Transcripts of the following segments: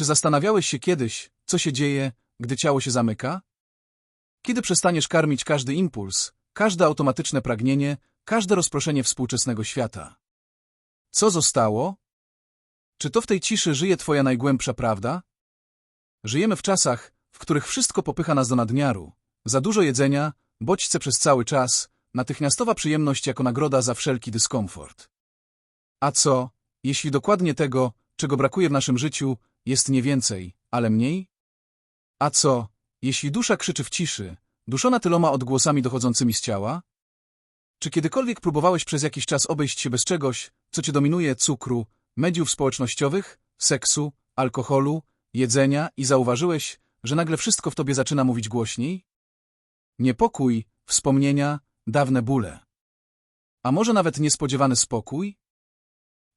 Czy zastanawiałeś się kiedyś, co się dzieje, gdy ciało się zamyka? Kiedy przestaniesz karmić każdy impuls, każde automatyczne pragnienie, każde rozproszenie współczesnego świata? Co zostało? Czy to w tej ciszy żyje twoja najgłębsza prawda? Żyjemy w czasach, w których wszystko popycha nas do nadmiaru. Za dużo jedzenia, bodźce przez cały czas, natychmiastowa przyjemność jako nagroda za wszelki dyskomfort. A co, jeśli dokładnie tego, czego brakuje w naszym życiu, jest nie więcej, ale mniej? A co, jeśli dusza krzyczy w ciszy, duszona tyloma odgłosami dochodzącymi z ciała? Czy kiedykolwiek próbowałeś przez jakiś czas obejść się bez czegoś, co cię dominuje cukru, mediów społecznościowych, seksu, alkoholu, jedzenia i zauważyłeś, że nagle wszystko w tobie zaczyna mówić głośniej? Niepokój, wspomnienia, dawne bóle. A może nawet niespodziewany spokój?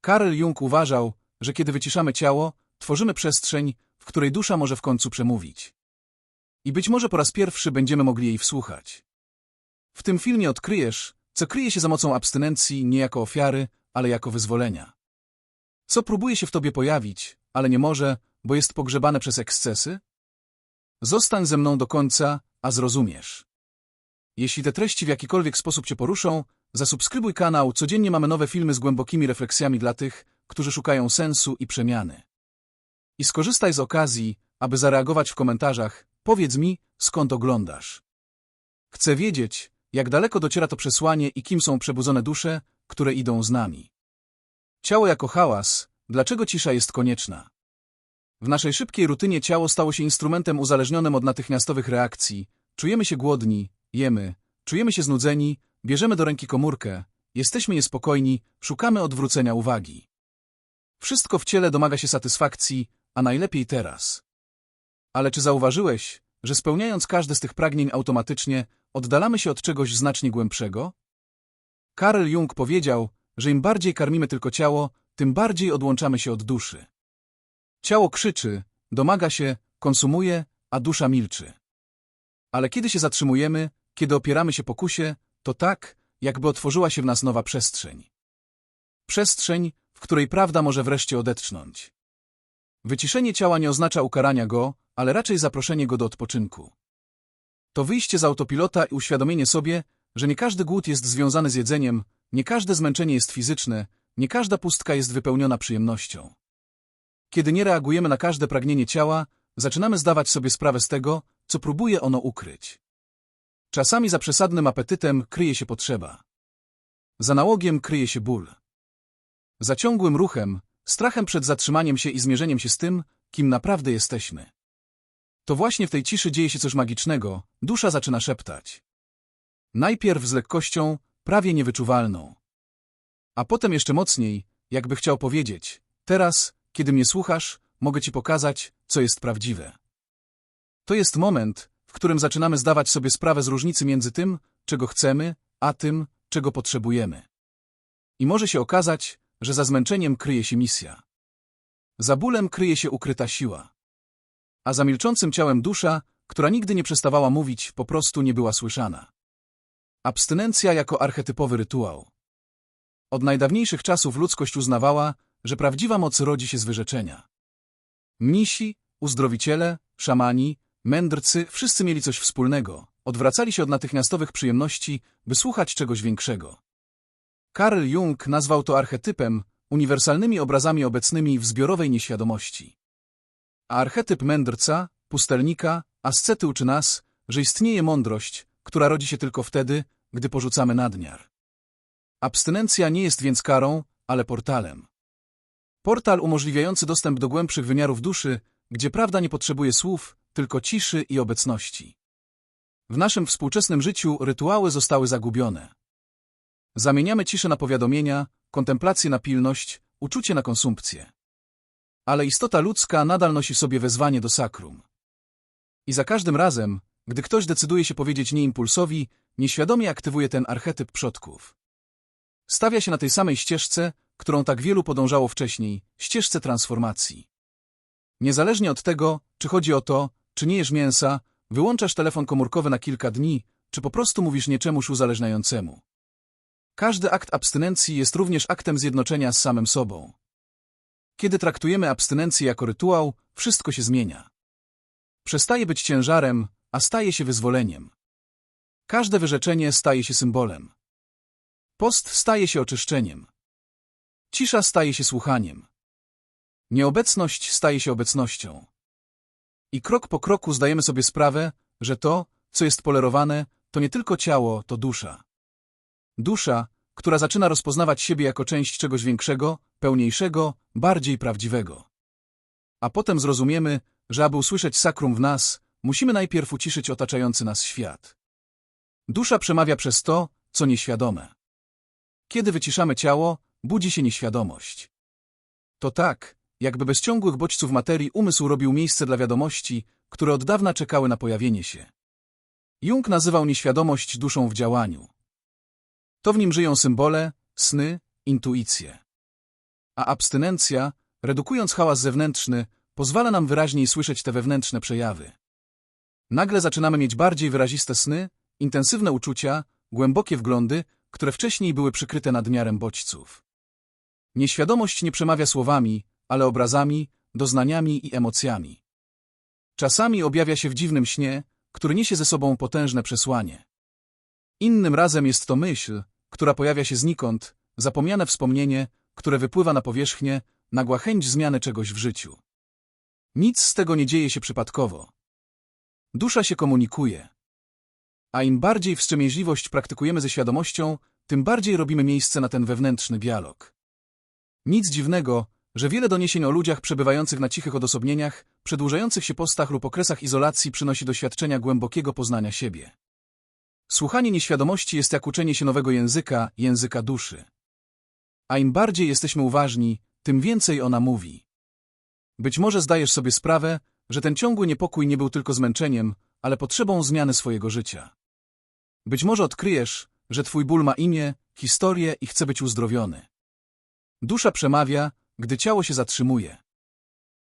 Karel Jung uważał, że kiedy wyciszamy ciało, tworzymy przestrzeń, w której dusza może w końcu przemówić. I być może po raz pierwszy będziemy mogli jej wsłuchać. W tym filmie odkryjesz, co kryje się za mocą abstynencji nie jako ofiary, ale jako wyzwolenia. Co próbuje się w tobie pojawić, ale nie może, bo jest pogrzebane przez ekscesy? Zostań ze mną do końca, a zrozumiesz. Jeśli te treści w jakikolwiek sposób cię poruszą, zasubskrybuj kanał, codziennie mamy nowe filmy z głębokimi refleksjami dla tych, którzy szukają sensu i przemiany. I skorzystaj z okazji, aby zareagować w komentarzach, powiedz mi, skąd oglądasz. Chcę wiedzieć, jak daleko dociera to przesłanie i kim są przebudzone dusze, które idą z nami. Ciało jako hałas, dlaczego cisza jest konieczna? W naszej szybkiej rutynie ciało stało się instrumentem uzależnionym od natychmiastowych reakcji. Czujemy się głodni, jemy, czujemy się znudzeni, bierzemy do ręki komórkę, jesteśmy niespokojni, szukamy odwrócenia uwagi. Wszystko w ciele domaga się satysfakcji, a najlepiej teraz. Ale czy zauważyłeś, że spełniając każde z tych pragnień automatycznie, oddalamy się od czegoś znacznie głębszego? Karl Jung powiedział, że im bardziej karmimy tylko ciało, tym bardziej odłączamy się od duszy. Ciało krzyczy, domaga się, konsumuje, a dusza milczy. Ale kiedy się zatrzymujemy, kiedy opieramy się pokusie, to tak, jakby otworzyła się w nas nowa przestrzeń. Przestrzeń, w której prawda może wreszcie odetchnąć. Wyciszenie ciała nie oznacza ukarania go, ale raczej zaproszenie go do odpoczynku. To wyjście z autopilota i uświadomienie sobie, że nie każdy głód jest związany z jedzeniem, nie każde zmęczenie jest fizyczne, nie każda pustka jest wypełniona przyjemnością. Kiedy nie reagujemy na każde pragnienie ciała, zaczynamy zdawać sobie sprawę z tego, co próbuje ono ukryć. Czasami za przesadnym apetytem kryje się potrzeba. Za nałogiem kryje się ból. Za ciągłym ruchem, strachem przed zatrzymaniem się i zmierzeniem się z tym, kim naprawdę jesteśmy. To właśnie w tej ciszy dzieje się coś magicznego, dusza zaczyna szeptać. Najpierw z lekkością, prawie niewyczuwalną. A potem jeszcze mocniej, jakby chciał powiedzieć, teraz, kiedy mnie słuchasz, mogę ci pokazać, co jest prawdziwe. To jest moment, w którym zaczynamy zdawać sobie sprawę z różnicy między tym, czego chcemy, a tym, czego potrzebujemy. I może się okazać, że za zmęczeniem kryje się misja. Za bólem kryje się ukryta siła. A za milczącym ciałem dusza, która nigdy nie przestawała mówić, po prostu nie była słyszana. Abstynencja jako archetypowy rytuał. Od najdawniejszych czasów ludzkość uznawała, że prawdziwa moc rodzi się z wyrzeczenia. Mnisi, uzdrowiciele, szamani, mędrcy, wszyscy mieli coś wspólnego. Odwracali się od natychmiastowych przyjemności, by słuchać czegoś większego. Karl Jung nazwał to archetypem, uniwersalnymi obrazami obecnymi w zbiorowej nieświadomości. A archetyp mędrca, pustelnika, ascety uczy nas, że istnieje mądrość, która rodzi się tylko wtedy, gdy porzucamy nadmiar. Abstynencja nie jest więc karą, ale portalem. Portal umożliwiający dostęp do głębszych wymiarów duszy, gdzie prawda nie potrzebuje słów, tylko ciszy i obecności. W naszym współczesnym życiu rytuały zostały zagubione. Zamieniamy ciszę na powiadomienia, kontemplację na pilność, uczucie na konsumpcję. Ale istota ludzka nadal nosi sobie wezwanie do sakrum. I za każdym razem, gdy ktoś decyduje się powiedzieć nie impulsowi, nieświadomie aktywuje ten archetyp przodków. Stawia się na tej samej ścieżce, którą tak wielu podążało wcześniej, ścieżce transformacji. Niezależnie od tego, czy chodzi o to, czy nie jesz mięsa, wyłączasz telefon komórkowy na kilka dni, czy po prostu mówisz nie czemuś uzależniającemu. Każdy akt abstynencji jest również aktem zjednoczenia z samym sobą. Kiedy traktujemy abstynencję jako rytuał, wszystko się zmienia. Przestaje być ciężarem, a staje się wyzwoleniem. Każde wyrzeczenie staje się symbolem. Post staje się oczyszczeniem. Cisza staje się słuchaniem. Nieobecność staje się obecnością. I krok po kroku zdajemy sobie sprawę, że to, co jest polerowane, to nie tylko ciało, to dusza. Dusza, która zaczyna rozpoznawać siebie jako część czegoś większego, pełniejszego, bardziej prawdziwego. A potem zrozumiemy, że aby usłyszeć sakrum w nas, musimy najpierw uciszyć otaczający nas świat. Dusza przemawia przez to, co nieświadome. Kiedy wyciszamy ciało, budzi się nieświadomość. To tak, jakby bez ciągłych bodźców materii umysł robił miejsce dla wiadomości, które od dawna czekały na pojawienie się. Jung nazywał nieświadomość duszą w działaniu. To w nim żyją symbole, sny, intuicje. A abstynencja, redukując hałas zewnętrzny, pozwala nam wyraźniej słyszeć te wewnętrzne przejawy. Nagle zaczynamy mieć bardziej wyraziste sny, intensywne uczucia, głębokie wglądy, które wcześniej były przykryte nadmiarem bodźców. Nieświadomość nie przemawia słowami, ale obrazami, doznaniami i emocjami. Czasami objawia się w dziwnym śnie, który niesie ze sobą potężne przesłanie. Innym razem jest to myśl, która pojawia się znikąd, zapomniane wspomnienie, które wypływa na powierzchnię, nagła chęć zmiany czegoś w życiu. Nic z tego nie dzieje się przypadkowo. Dusza się komunikuje. A im bardziej wstrzemięźliwość praktykujemy ze świadomością, tym bardziej robimy miejsce na ten wewnętrzny dialog. Nic dziwnego, że wiele doniesień o ludziach przebywających na cichych odosobnieniach, przedłużających się postach lub okresach izolacji przynosi doświadczenia głębokiego poznania siebie. Słuchanie nieświadomości jest jak uczenie się nowego języka, języka duszy. A im bardziej jesteśmy uważni, tym więcej ona mówi. Być może zdajesz sobie sprawę, że ten ciągły niepokój nie był tylko zmęczeniem, ale potrzebą zmiany swojego życia. Być może odkryjesz, że twój ból ma imię, historię i chce być uzdrowiony. Dusza przemawia, gdy ciało się zatrzymuje.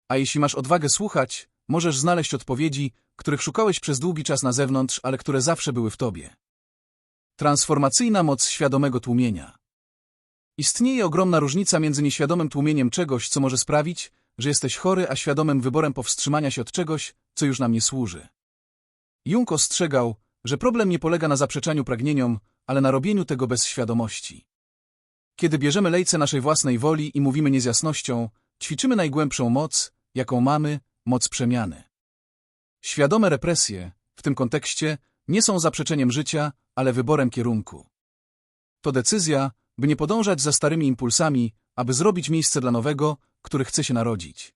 A jeśli masz odwagę słuchać, możesz znaleźć odpowiedzi, których szukałeś przez długi czas na zewnątrz, ale które zawsze były w tobie. Transformacyjna moc świadomego tłumienia. Istnieje ogromna różnica między nieświadomym tłumieniem czegoś, co może sprawić, że jesteś chory, a świadomym wyborem powstrzymania się od czegoś, co już nam nie służy. Jung ostrzegał, że problem nie polega na zaprzeczaniu pragnieniom, ale na robieniu tego bez świadomości. Kiedy bierzemy lejce naszej własnej woli i mówimy nie z jasnością, ćwiczymy najgłębszą moc, jaką mamy, moc przemiany. Świadome represje, w tym kontekście, nie są zaprzeczeniem życia, ale wyborem kierunku. To decyzja, by nie podążać za starymi impulsami, aby zrobić miejsce dla nowego, który chce się narodzić.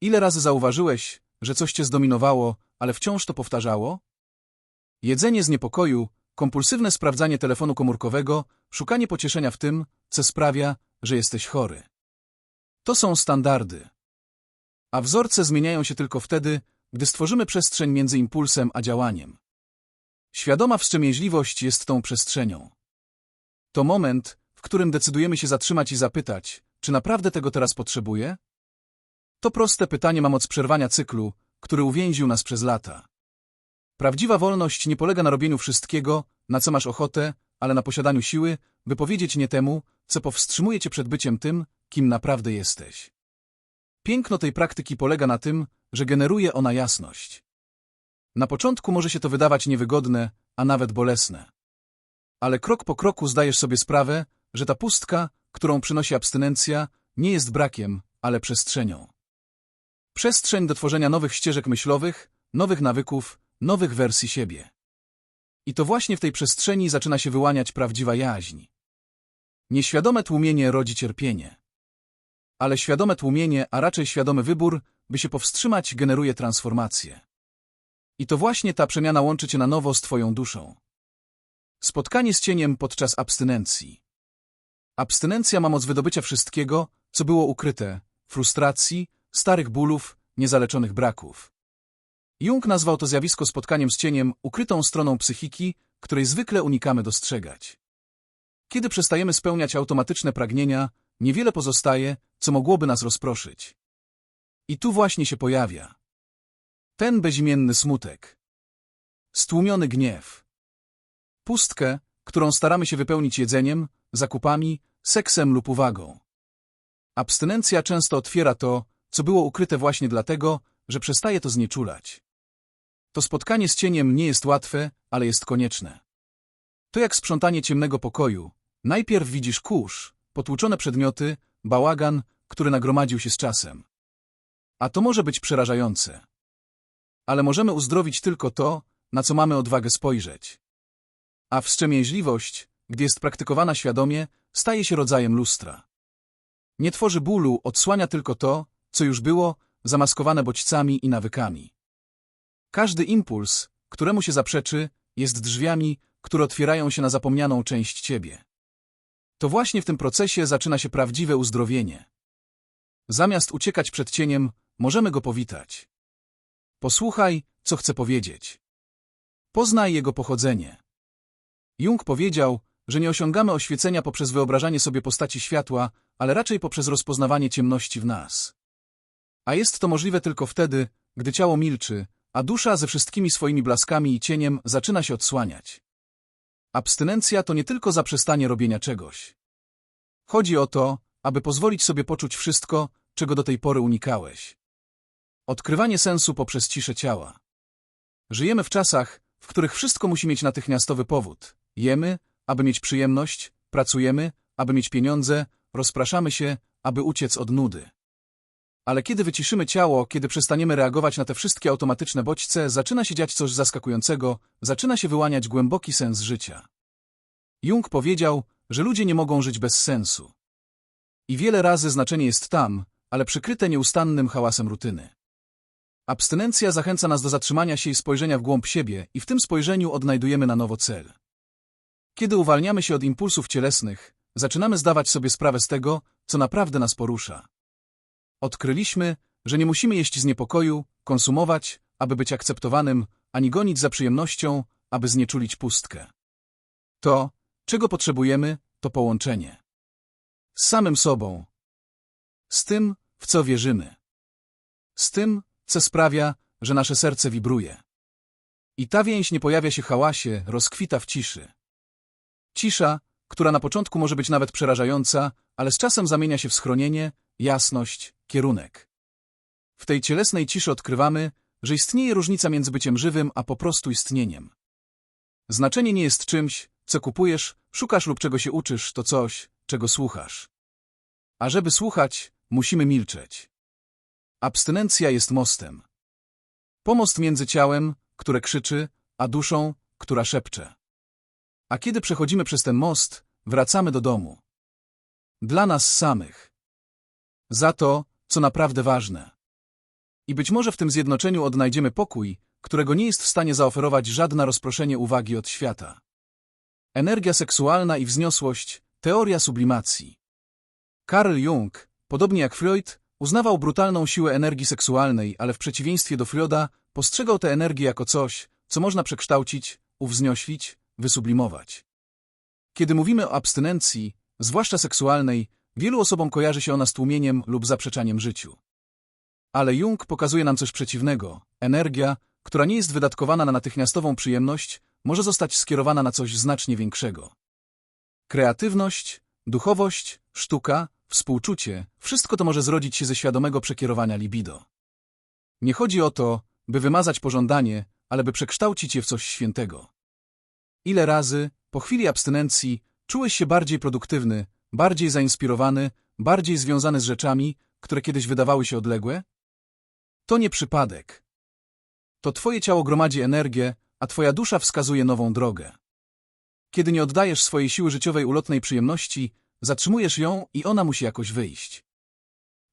Ile razy zauważyłeś, że coś cię zdominowało, ale wciąż to powtarzało? Jedzenie z niepokoju, kompulsywne sprawdzanie telefonu komórkowego, szukanie pocieszenia w tym, co sprawia, że jesteś chory. To są standardy. A wzorce zmieniają się tylko wtedy, gdy stworzymy przestrzeń między impulsem a działaniem. Świadoma wstrzemięźliwość jest tą przestrzenią. To moment, w którym decydujemy się zatrzymać i zapytać, czy naprawdę tego teraz potrzebuję? To proste pytanie ma moc przerwania cyklu, który uwięził nas przez lata. Prawdziwa wolność nie polega na robieniu wszystkiego, na co masz ochotę, ale na posiadaniu siły, by powiedzieć nie temu, co powstrzymuje cię przed byciem tym, kim naprawdę jesteś. Piękno tej praktyki polega na tym, że generuje ona jasność. Na początku może się to wydawać niewygodne, a nawet bolesne. Ale krok po kroku zdajesz sobie sprawę, że ta pustka, którą przynosi abstynencja, nie jest brakiem, ale przestrzenią. Przestrzeń do tworzenia nowych ścieżek myślowych, nowych nawyków, nowych wersji siebie. I to właśnie w tej przestrzeni zaczyna się wyłaniać prawdziwa jaźń. Nieświadome tłumienie rodzi cierpienie. Ale świadome tłumienie, a raczej świadomy wybór, by się powstrzymać, generuje transformację. I to właśnie ta przemiana łączy cię na nowo z twoją duszą. Spotkanie z cieniem podczas abstynencji. Abstynencja ma moc wydobycia wszystkiego, co było ukryte, frustracji, starych bólów, niezaleczonych braków. Jung nazwał to zjawisko spotkaniem z cieniem, ukrytą stroną psychiki, której zwykle unikamy dostrzegać. Kiedy przestajemy spełniać automatyczne pragnienia, niewiele pozostaje, co mogłoby nas rozproszyć. I tu właśnie się pojawia. Ten bezimienny smutek. Stłumiony gniew. Pustkę, którą staramy się wypełnić jedzeniem, zakupami, seksem lub uwagą. Abstynencja często otwiera to, co było ukryte właśnie dlatego, że przestaje to znieczulać. To spotkanie z cieniem nie jest łatwe, ale jest konieczne. To jak sprzątanie ciemnego pokoju. Najpierw widzisz kurz, potłuczone przedmioty, bałagan, który nagromadził się z czasem. A to może być przerażające. Ale możemy uzdrowić tylko to, na co mamy odwagę spojrzeć. A wstrzemięźliwość, gdy jest praktykowana świadomie, staje się rodzajem lustra. Nie tworzy bólu, odsłania tylko to, co już było, zamaskowane bodźcami i nawykami. Każdy impuls, któremu się zaprzeczy, jest drzwiami, które otwierają się na zapomnianą część ciebie. To właśnie w tym procesie zaczyna się prawdziwe uzdrowienie. Zamiast uciekać przed cieniem, możemy go powitać. Posłuchaj, co chce powiedzieć. Poznaj jego pochodzenie. Jung powiedział, że nie osiągamy oświecenia poprzez wyobrażanie sobie postaci światła, ale raczej poprzez rozpoznawanie ciemności w nas. A jest to możliwe tylko wtedy, gdy ciało milczy, a dusza ze wszystkimi swoimi blaskami i cieniem zaczyna się odsłaniać. Abstynencja to nie tylko zaprzestanie robienia czegoś. Chodzi o to, aby pozwolić sobie poczuć wszystko, czego do tej pory unikałeś. Odkrywanie sensu poprzez ciszę ciała. Żyjemy w czasach, w których wszystko musi mieć natychmiastowy powód. Jemy, aby mieć przyjemność, pracujemy, aby mieć pieniądze, rozpraszamy się, aby uciec od nudy. Ale kiedy wyciszymy ciało, kiedy przestaniemy reagować na te wszystkie automatyczne bodźce, zaczyna się dziać coś zaskakującego, zaczyna się wyłaniać głęboki sens życia. Jung powiedział, że ludzie nie mogą żyć bez sensu. I wiele razy znaczenie jest tam, ale przykryte nieustannym hałasem rutyny. Abstynencja zachęca nas do zatrzymania się i spojrzenia w głąb siebie i w tym spojrzeniu odnajdujemy na nowo cel. Kiedy uwalniamy się od impulsów cielesnych, zaczynamy zdawać sobie sprawę z tego, co naprawdę nas porusza. Odkryliśmy, że nie musimy jeść z niepokoju, konsumować, aby być akceptowanym, ani gonić za przyjemnością, aby znieczulić pustkę. To, czego potrzebujemy, to połączenie. Z samym sobą. Z tym, w co wierzymy. Z tym, co sprawia, że nasze serce wibruje. I ta więź nie pojawia się hałasie, rozkwita w ciszy. Cisza, która na początku może być nawet przerażająca, ale z czasem zamienia się w schronienie, jasność, kierunek. W tej cielesnej ciszy odkrywamy, że istnieje różnica między byciem żywym a po prostu istnieniem. Znaczenie nie jest czymś, co kupujesz, szukasz lub czego się uczysz, to coś, czego słuchasz. A żeby słuchać, musimy milczeć. Abstynencja jest mostem. Pomost między ciałem, które krzyczy, a duszą, która szepcze. A kiedy przechodzimy przez ten most, wracamy do domu. Dla nas samych. Za to, co naprawdę ważne. I być może w tym zjednoczeniu odnajdziemy pokój, którego nie jest w stanie zaoferować żadne rozproszenie uwagi od świata. Energia seksualna i wzniosłość, teoria sublimacji. Karl Jung, podobnie jak Freud, uznawał brutalną siłę energii seksualnej, ale w przeciwieństwie do Freuda postrzegał tę energię jako coś, co można przekształcić, uwznioślić, wysublimować. Kiedy mówimy o abstynencji, zwłaszcza seksualnej, wielu osobom kojarzy się ona z tłumieniem lub zaprzeczaniem życiu. Ale Jung pokazuje nam coś przeciwnego. Energia, która nie jest wydatkowana na natychmiastową przyjemność, może zostać skierowana na coś znacznie większego. Kreatywność, duchowość, sztuka, współczucie, wszystko to może zrodzić się ze świadomego przekierowania libido. Nie chodzi o to, by wymazać pożądanie, ale by przekształcić je w coś świętego. Ile razy, po chwili abstynencji, czułeś się bardziej produktywny, bardziej zainspirowany, bardziej związany z rzeczami, które kiedyś wydawały się odległe? To nie przypadek. To twoje ciało gromadzi energię, a twoja dusza wskazuje nową drogę. Kiedy nie oddajesz swojej siły życiowej ulotnej przyjemności, zatrzymujesz ją i ona musi jakoś wyjść.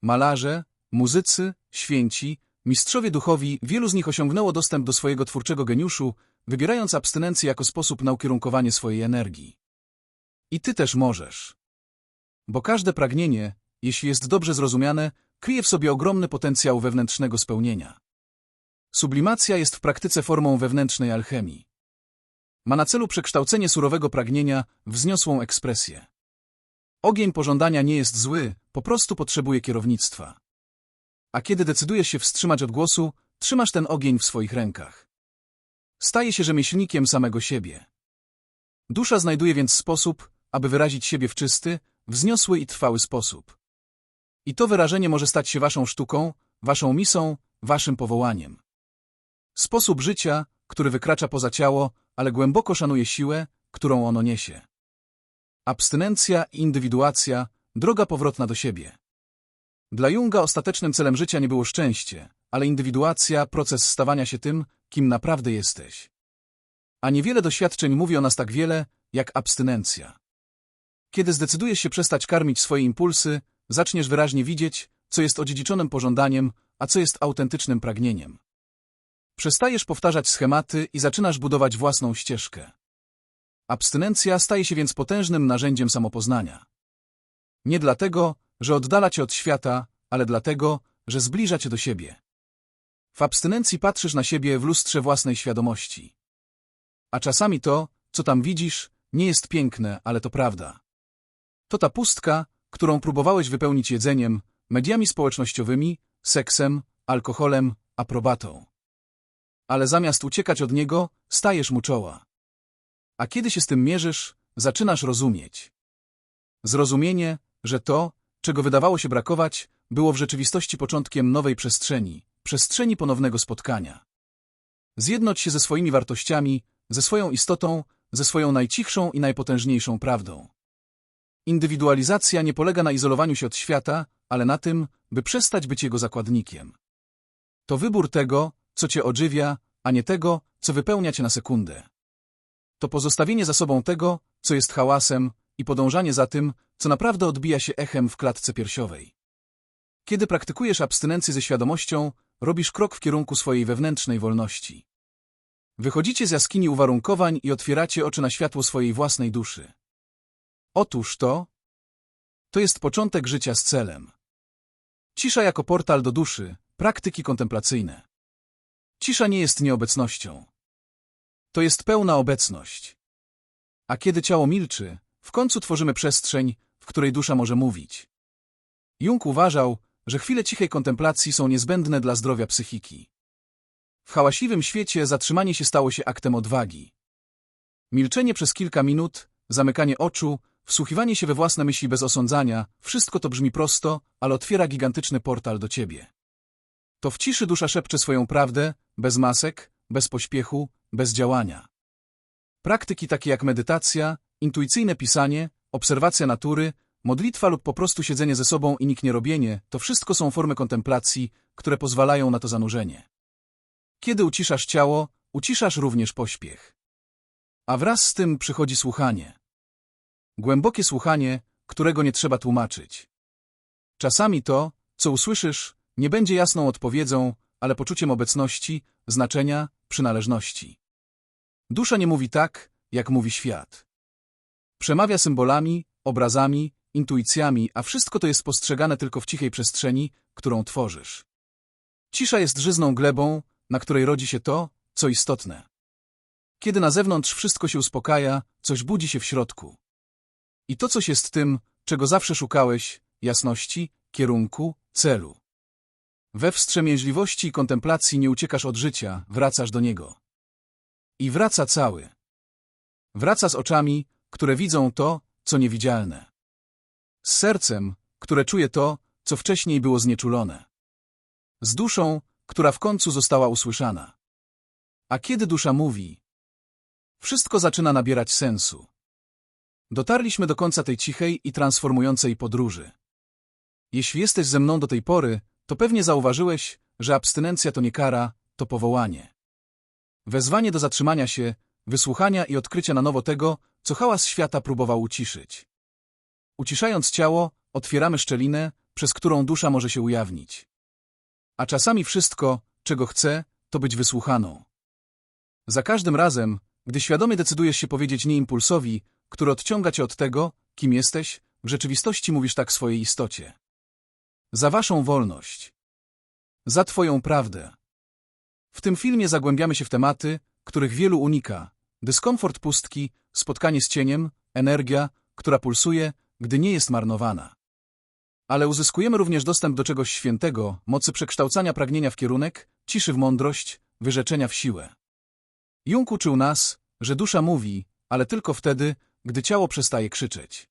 Malarze, muzycy, święci, mistrzowie duchowi, wielu z nich osiągnęło dostęp do swojego twórczego geniuszu, wybierając abstynencję jako sposób na ukierunkowanie swojej energii. I ty też możesz. Bo każde pragnienie, jeśli jest dobrze zrozumiane, kryje w sobie ogromny potencjał wewnętrznego spełnienia. Sublimacja jest w praktyce formą wewnętrznej alchemii. Ma na celu przekształcenie surowego pragnienia w wzniosłą ekspresję. Ogień pożądania nie jest zły, po prostu potrzebuje kierownictwa. A kiedy decydujesz się wstrzymać od głosu, trzymasz ten ogień w swoich rękach. Staje się rzemieślnikiem samego siebie. Dusza znajduje więc sposób, aby wyrazić siebie w czysty, wzniosły i trwały sposób. I to wyrażenie może stać się waszą sztuką, waszą misą, waszym powołaniem. Sposób życia, który wykracza poza ciało, ale głęboko szanuje siłę, którą ono niesie. Abstynencja i indywiduacja, droga powrotna do siebie. Dla Junga ostatecznym celem życia nie było szczęście, ale indywiduacja, proces stawania się tym, kim naprawdę jesteś. A niewiele doświadczeń mówi o nas tak wiele, jak abstynencja. Kiedy zdecydujesz się przestać karmić swoje impulsy, zaczniesz wyraźnie widzieć, co jest odziedziczonym pożądaniem, a co jest autentycznym pragnieniem. Przestajesz powtarzać schematy i zaczynasz budować własną ścieżkę. Abstynencja staje się więc potężnym narzędziem samopoznania. Nie dlatego, że oddala cię od świata, ale dlatego, że zbliża cię do siebie. W abstynencji patrzysz na siebie w lustrze własnej świadomości. A czasami to, co tam widzisz, nie jest piękne, ale to prawda. To ta pustka, którą próbowałeś wypełnić jedzeniem, mediami społecznościowymi, seksem, alkoholem, aprobatą. Ale zamiast uciekać od niego, stajesz mu czoła. A kiedy się z tym mierzysz, zaczynasz rozumieć. Zrozumienie, że to, czego wydawało się brakować, było w rzeczywistości początkiem nowej przestrzeni, przestrzeni ponownego spotkania. Zjednoć się ze swoimi wartościami, ze swoją istotą, ze swoją najcichszą i najpotężniejszą prawdą. Indywidualizacja nie polega na izolowaniu się od świata, ale na tym, by przestać być jego zakładnikiem. To wybór tego, co cię odżywia, a nie tego, co wypełnia cię na sekundę. To pozostawienie za sobą tego, co jest hałasem i podążanie za tym, co naprawdę odbija się echem w klatce piersiowej. Kiedy praktykujesz abstynencję ze świadomością, robisz krok w kierunku swojej wewnętrznej wolności. Wychodzicie z jaskini uwarunkowań i otwieracie oczy na światło swojej własnej duszy. Otóż to, to jest początek życia z celem. Cisza jako portal do duszy, praktyki kontemplacyjne. Cisza nie jest nieobecnością. To jest pełna obecność. A kiedy ciało milczy, w końcu tworzymy przestrzeń, w której dusza może mówić. Jung uważał, że chwile cichej kontemplacji są niezbędne dla zdrowia psychiki. W hałaśliwym świecie zatrzymanie się stało się aktem odwagi. Milczenie przez kilka minut, zamykanie oczu, wsłuchiwanie się we własne myśli bez osądzania, wszystko to brzmi prosto, ale otwiera gigantyczny portal do ciebie. To w ciszy dusza szepcze swoją prawdę, bez masek, bez pośpiechu, bez działania. Praktyki takie jak medytacja, intuicyjne pisanie, obserwacja natury, modlitwa lub po prostu siedzenie ze sobą i nikt nie robienie, to wszystko są formy kontemplacji, które pozwalają na to zanurzenie. Kiedy uciszasz ciało, uciszasz również pośpiech. A wraz z tym przychodzi słuchanie. Głębokie słuchanie, którego nie trzeba tłumaczyć. Czasami to, co usłyszysz, nie będzie jasną odpowiedzią, ale poczuciem obecności, znaczenia, przynależności. Dusza nie mówi tak, jak mówi świat. Przemawia symbolami, obrazami, intuicjami, a wszystko to jest postrzegane tylko w cichej przestrzeni, którą tworzysz. Cisza jest żyzną glebą, na której rodzi się to, co istotne. Kiedy na zewnątrz wszystko się uspokaja, coś budzi się w środku. I to coś jest tym, czego zawsze szukałeś, jasności, kierunku, celu. We wstrzemięźliwości i kontemplacji nie uciekasz od życia, wracasz do niego. I wraca cały. Wraca z oczami, które widzą to, co niewidzialne. Z sercem, które czuje to, co wcześniej było znieczulone. Z duszą, która w końcu została usłyszana. A kiedy dusza mówi, wszystko zaczyna nabierać sensu. Dotarliśmy do końca tej cichej i transformującej podróży. Jeśli jesteś ze mną do tej pory, to pewnie zauważyłeś, że abstynencja to nie kara, to powołanie. Wezwanie do zatrzymania się, wysłuchania i odkrycia na nowo tego, co hałas świata próbował uciszyć. Uciszając ciało, otwieramy szczelinę, przez którą dusza może się ujawnić. A czasami wszystko, czego chce, to być wysłuchaną. Za każdym razem, gdy świadomie decydujesz się powiedzieć nie impulsowi, który odciąga cię od tego, kim jesteś, w rzeczywistości mówisz tak swojej istocie. Za waszą wolność. Za twoją prawdę. W tym filmie zagłębiamy się w tematy, których wielu unika. Dyskomfort pustki, spotkanie z cieniem, energia, która pulsuje, gdy nie jest marnowana. Ale uzyskujemy również dostęp do czegoś świętego, mocy przekształcania pragnienia w kierunek, ciszy w mądrość, wyrzeczenia w siłę. Jung uczył nas, że dusza mówi, ale tylko wtedy, gdy ciało przestaje krzyczeć.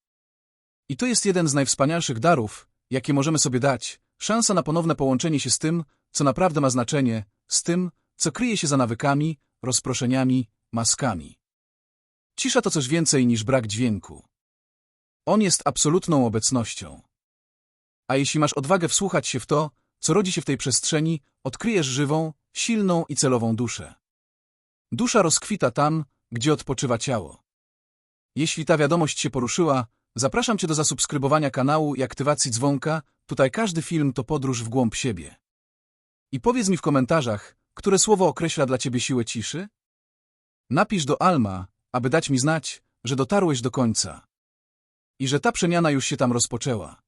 I to jest jeden z najwspanialszych darów, jakie możemy sobie dać, szansa na ponowne połączenie się z tym, co naprawdę ma znaczenie, z tym, co kryje się za nawykami, rozproszeniami, maskami. Cisza to coś więcej niż brak dźwięku. On jest absolutną obecnością. A jeśli masz odwagę wsłuchać się w to, co rodzi się w tej przestrzeni, odkryjesz żywą, silną i celową duszę. Dusza rozkwita tam, gdzie odpoczywa ciało. Jeśli ta wiadomość się poruszyła, zapraszam Cię do zasubskrybowania kanału i aktywacji dzwonka, tutaj każdy film to podróż w głąb siebie. I powiedz mi w komentarzach, które słowo określa dla Ciebie siłę ciszy? Napisz do Alma, aby dać mi znać, że dotarłeś do końca. I że ta przemiana już się tam rozpoczęła.